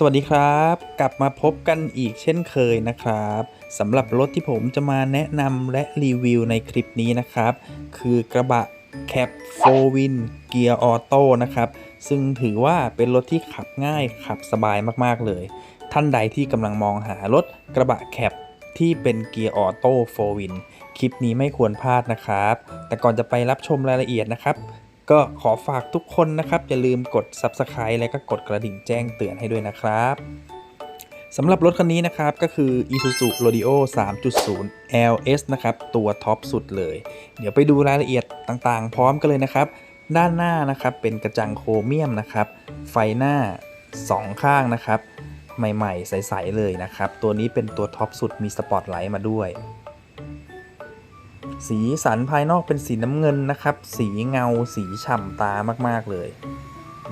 สวัสดีครับ กลับมาพบกันอีกเช่นเคยนะครับสำหรับรถที่ผมจะมาแนะนำและรีวิวในคลิปนี้นะครับ คือกระบะ Cap 4 Win เกียร์ออโต้นะครับ ซึ่งถือว่าเป็นรถที่ขับง่ายขับสบายมากๆเลย ท่านใดที่กำลังมองหารถกระบะแคปที่เป็นเกียร์ออโต้4 Win คลิปนี้ไม่ควรพลาดนะครับ แต่ก่อนจะไปรับชมรายละเอียดนะครับ ก็ขอฝากทุกคนนะครับ อย่าลืมกด Subscribe และก็กดกระดิ่งแจ้งเตือนให้ด้วยนะครับสำหรับรถคันนี้นะครับก็คือ Isuzu Rodeo 3.0 LS นะครับ ตัวท็อปสุดเลย เดี๋ยวไปดูรายละเอียดต่างๆ พร้อมกันเลยนะครับ ด้านหน้านะครับเป็นกระจังโครเมียมนะครับ ไฟหน้า 2 ข้างนะครับ ใหม่ๆ ใส ๆ เลยนะครับ ตัวนี้เป็นตัวท็อปสุดมีสปอตไลท์มาด้วย สีสันภายนอกเป็นสีน้ำเงินนะครับ สีเงาสีฉ่ำตามากๆเลย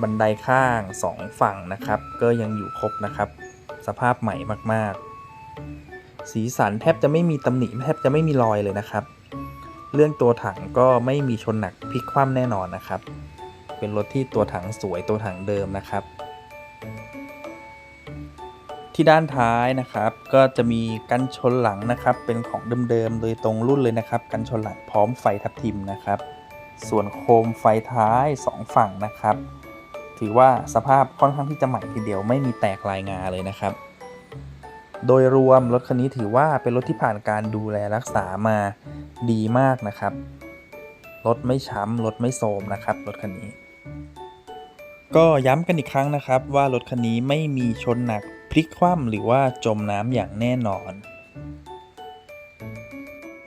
บันไดข้างสองฝั่งนะครับ ก็ยังอยู่ครบนะครับ สภาพใหม่มากๆ สีสันแทบจะไม่มีตำหนิแทบจะไม่มีรอยเลยนะครับ เรื่องตัวถังก็ไม่มีชนหนักพลิกคว่ำแน่นอนนะครับ เป็นรถที่ตัวถังสวยตัวถังเดิมนะครับ ที่ด้านท้ายนะครับ ก็จะมีกันชนหลังนะครับ เป็นของเดิมๆโดยตรงรุ่นเลยนะครับ กันชนหลังพร้อมไฟทับทิมนะครับ ส่วนโคมไฟท้าย 2 ฝั่งนะครับ ถือว่าสภาพค่อนข้างที่จะใหม่ทีเดียวไม่มีแตกลายงาเลยนะครับ โดยรวมรถคันนี้ถือว่าเป็นรถที่ผ่านการดูแลรักษามาดีมากนะครับรถไม่ช้ำรถไม่โทรมนะครับรถคันนี้ ก็ย้ำกันอีกครั้งนะครับว่ารถคันนี้ไม่มีชนหนัก ลิกคว่ำหรือว่าจมน้ำอย่างแน่นอน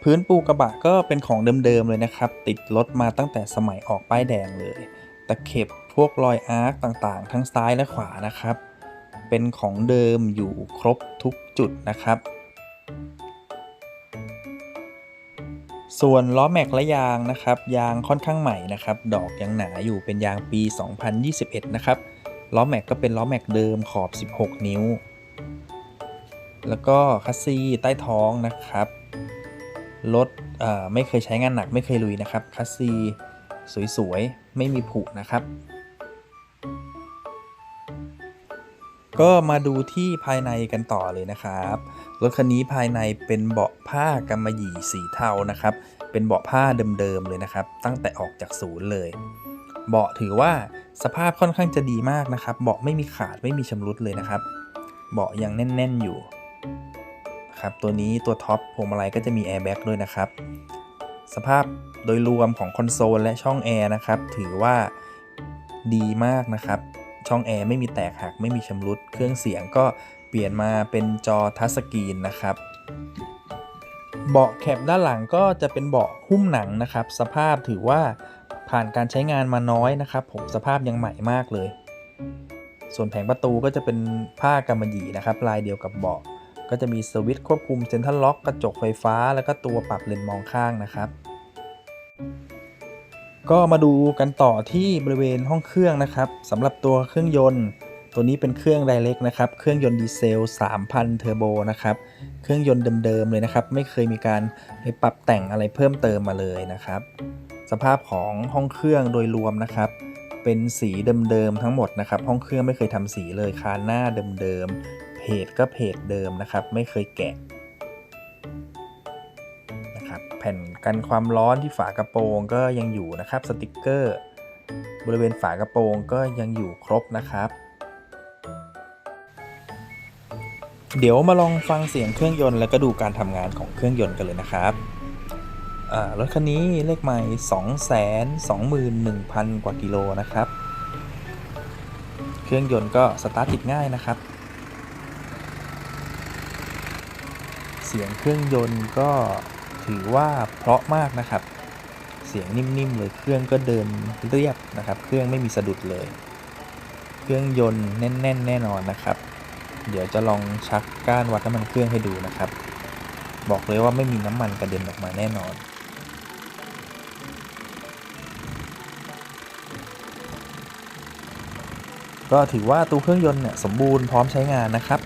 พื้นปูกระบะก็เป็นของเดิมๆเลยนะครับ ติดรถมาตั้งแต่สมัยออกป้ายแดงเลยตะเข็บพวกรอยอาร์คต่างๆ ทั้งซ้ายและขวานะครับ เป็นของเดิมอยู่ครบทุกจุดนะครับ ส่วนล้อแม็กและยางนะครับ ยางค่อนข้างใหม่นะครับ ดอกยังหนาอยู่เป็นยางปี 2021 นะครับ ล้อแม็กก็เป็นล้อแม็กเดิมขอบ 16 นิ้ว แล้วก็คัสซีใต้ท้องนะครับ รถไม่เคยใช้งานหนักไม่เคยลุยนะครับ คัสซีสวยๆ ไม่มีผุนะครับ ก็มาดูที่ภายในกันต่อเลยนะครับ รถคันนี้ภายในเป็นเบาะผ้ากำมะหยี่สีเทานะครับ เป็นเบาะผ้าเดิมๆเลยนะครับ ตั้งแต่ออกจากศูนย์เลย เบาะถือว่าสภาพค่อนข้างจะดีมากนะครับ เบาะไม่มีขาดไม่มีชำรุดเลยนะครับ เบาะยังแน่น ๆอยู่ครับตัวนี้ตัวท็อปพวงมาลัยก็จะมีแอร์แบ็กด้วยนะครับ สภาพโดยรวมของคอนโซลและช่องแอร์นะครับ ถือว่าดีมากนะครับ ช่องแอร์ไม่มีแตกหักไม่มีชำรุด เครื่องเสียงก็เปลี่ยนมาเป็นจอทัชสกรีนนะครับ เบาะแคปด้านหลังก็จะเป็นเบาะหุ้มหนังนะครับ สภาพถือว่า ผ่านการใช้งานมาน้อยนะครับ ผมสภาพยังใหม่มากเลย ส่วนแผงประตูก็จะเป็นผ้ากำมะหยี่นะครับ ลายเดียวกับเบาะก็จะมีสวิตช์ควบคุมเซ็นทรัลล็อกกระจกไฟฟ้า แล้วก็ตัวปรับเลนมองข้างนะครับ ก็มาดูกันต่อที่บริเวณห้องเครื่องนะครับสำหรับตัวเครื่องยนต์ ตัวนี้เป็นเครื่องไดเ e กนะครับ เครื่องยนต์ดีเซล 3,000 เทอร์โบนะครับ เครื่องยนต์เดิมๆเลยนะครับ ไม่เคยมีการไปปรับแต่งอะไรเพิ่มเติมมาเลยนะครับ สภาพของห้องเครื่องโดยรวมนะครับ เป็นสีเดิมๆทั้งหมดนะครับ ห้องเครื่องไม่เคยทำสีเลยคานหน้าเดิมๆเพจก็เพจเดิมนะครับ ไม่เคยแกะนะครับแผ่นกันความร้อนที่ฝากระโปรงก็ยังอยู่นะครับสติกเกอร์บริเวณฝากระโปรงก็ยังอยู่ครบนะครับ เดี๋ยวมาลองฟังเสียงเครื่องยนต์แล้วก็ดูการทำงานของเครื่องยนต์กันเลยนะครับ รถคันนี้เลขไมล์221,000 กว่ากิโลนะครับ เครื่องยนต์ก็สตาร์ทติดง่ายนะครับ เสียงเครื่องยนต์ก็ถือว่าเพราะมากนะครับ เสียงนิ่มๆเลยเครื่องก็เดินเรียบนะครับ เครื่องไม่มีสะดุดเลย เครื่องยนต์แน่น ๆ แน่นอนนะครับ เดี๋ยวจะลองชักก้านวัดน้ำมันเครื่องให้ดูนะครับ บอกเลยว่าไม่มีน้ำมันกระเด็นออกมาแน่นอน ก็ถือว่าตัวเครื่องยนต์เนี่ยสมบูรณ์พร้อมใช้งานนะครับ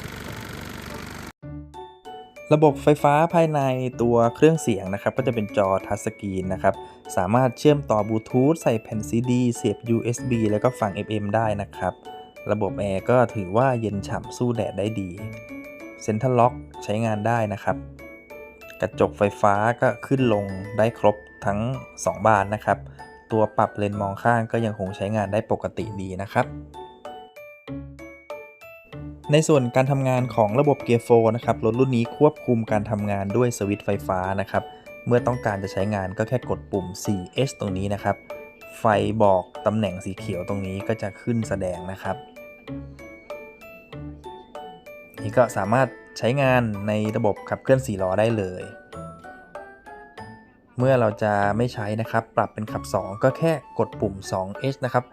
ระบบไฟฟ้าภายในตัวเครื่องเสียงนะครับ ก็จะเป็นจอทัชสกรีนนะครับ สามารถเชื่อมต่อบลูทูธใส่แผ่นซีดีเสียบ USB แล้วก็ฟัง FM ได้นะครับ ระบบแอร์ก็ถือว่าเย็นฉ่ำสู้แดดได้ดีเซ็นทรัลล็อกใช้งานได้นะครับกระจกไฟฟ้าก็ขึ้นลงได้ครบทั้ง 2 บานนะครับ ตัวปรับเลนส์มองข้างก็ยังคงใช้งานได้ปกติดีนะครับ ในส่วนการทำงานของระบบเกียร์โฟนะครับรถรุ่นนี้ควบคุมการทำงานด้วยสวิตช์ไฟฟ้านะครับ เมื่อต้องการจะใช้งานก็แค่กดปุ่ม 4H ตรงนี้นะครับ ไฟบอกตำแหน่งสีเขียวตรงนี้ก็จะขึ้นแสดงนะครับ นี่ก็สามารถใช้งานในระบบขับเคลื่อน4ล้อได้เลย เมื่อเราจะไม่ใช้นะครับ ปรับเป็นขับ 2 ก็แค่กดปุ่ม 2H นะครับ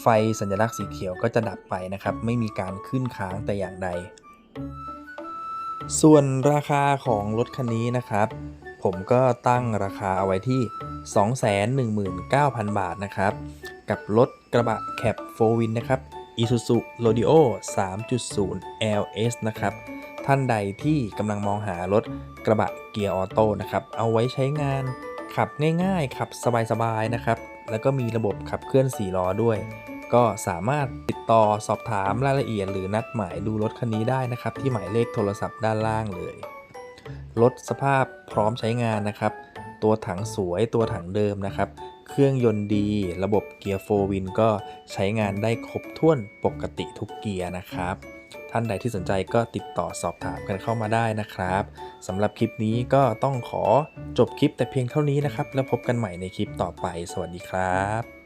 ไฟสัญลักษณ์สีเขียวก็จะดับไปนะครับ ไม่มีการขึ้นค้างแต่อย่างใด ส่วนราคาของรถคันนี้นะครับ ผมก็ตั้งราคาเอาไว้ที่ 219,000 บาทนะครับ กับรถกระบะแคป4 Win นะครับ Isuzu Rodeo 3.0 LS นะครับ ท่านใดที่กำลังมองหารถกระบะเกียร์ออโต้นะครับ เอาไว้ใช้งานขับง่ายๆ ขับสบายๆนะครับ แล้วก็มีระบบขับเคลื่อน 4 ล้อด้วย ก็สามารถติดต่อสอบถามรายละเอียด หรือนัดหมายดูรถคันนี้ได้นะครับ ที่หมายเลขโทรศัพท์ด้านล่างเลย รถสภาพพร้อมใช้งานนะครับ ตัวถังสวยตัวถังเดิมนะครับ เครื่องยนต์ดี ระบบเกียร์4วินก็ใช้งานได้ครบถ้วนปกติทุกเกียร์นะครับ ท่านใดที่สนใจก็ติดต่อสอบถามกันเข้ามาได้นะครับสำหรับคลิปนี้ก็ต้องขอจบคลิปแต่เพียงเท่านี้นะครับ แล้วพบกันใหม่ในคลิปต่อไป สวัสดีครับ